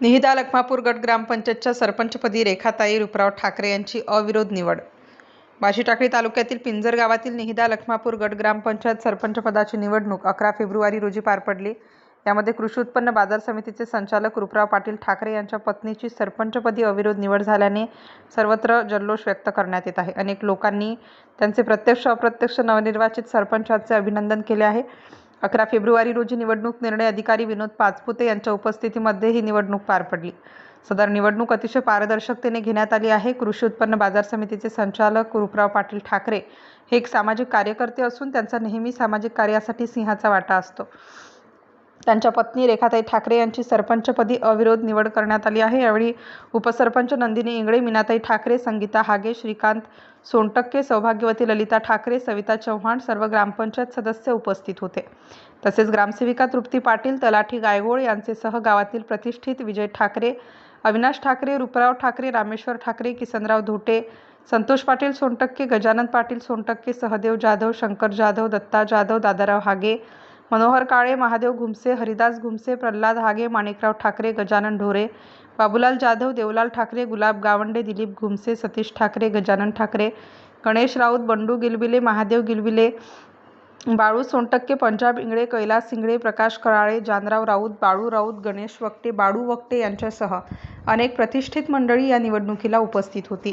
निहिदा लखमापूर गट ग्रामपंचायतच्या सरपंचपदी रेखाताई रुपराव ठाकरे यांची अविरोध निवड. बाशीटाकळी तालुक्यातील पिंजर गावातील निहिदा लखमापूर गट ग्रामपंचायत सरपंचपदाची निवडणूक अकरा फेब्रुवारी रोजी पार पडली. यामध्ये कृषी उत्पन्न बाजार समितीचे संचालक रुपराव पाटील ठाकरे यांच्या पत्नीची सरपंचपदी अविरोध निवड झाल्याने सर्वत्र जल्लोष व्यक्त करण्यात येत आहे. अनेक लोकांनी त्यांचे प्रत्यक्ष अप्रत्यक्ष नवनिर्वाचित सरपंचाचे अभिनंदन केले आहे. अकरा फेब्रुवारी रोजी निवडणूक निर्णय अधिकारी विनोद पाचपुते यांच्या उपस्थितीमध्ये ही निवडणूक पार पडली. सदर निवडणूक अतिशय पारदर्शकतेने घेण्यात आली आहे. कृषी उत्पन्न बाजार समितीचे संचालक रूपराव पाटील ठाकरे हे एक सामाजिक कार्यकर्ते असून त्यांचा नेहमी सामाजिक कार्यासाठी सिंहाचा वाटा असतो. त्यांच्या पत्नी रेखाताई ठाकरे यांची सरपंचपदी अविरोध निवड करण्यात आली आहे. यावेळी उपसरपंच नंदिनी इंगळे मीनाताई ठाकरे संगीता हागे श्रीकांत सोनटक्के सौभाग्यवती ललिता ठाकरे सविता चव्हाण सर्व ग्रामपंचायत सदस्य उपस्थित होते. तसेच ग्रामसेविका तृप्ती पाटील तलाठी गायगोळ यांचेसह गावातील प्रतिष्ठित विजय ठाकरे अविनाश ठाकरे रुपराव ठाकरे रामेश्वर ठाकरे किसनराव धोटे संतोष पाटील सोनटक्के गजानन पाटील सोनटक्के सहदेव जाधव शंकर जाधव दत्ता जाधव दादाराव हागे मनोहर काळे महादेव घुमसे हरिदास घुमसे प्रल्हाद हागे माणिकराव ठाकरे गजानन ढोरे बाबूलाल जाधव देवलाल ठाकरे गुलाब गावंडे दिलीप घुमसे सतीश ठाकरे गजानन ठाकरे गणेश राऊत बंडू गिलबिले महादेव गिलबिले बाळू सोनटक्के पंजाब इंगळे कैलास इंगळे प्रकाश कराळे जानराव राऊत बाळू राऊत गणेश वक्ते बाळू वक्ते यांच्यासह अनेक प्रतिष्ठित मंडळी या निवडणुकीला उपस्थित होती.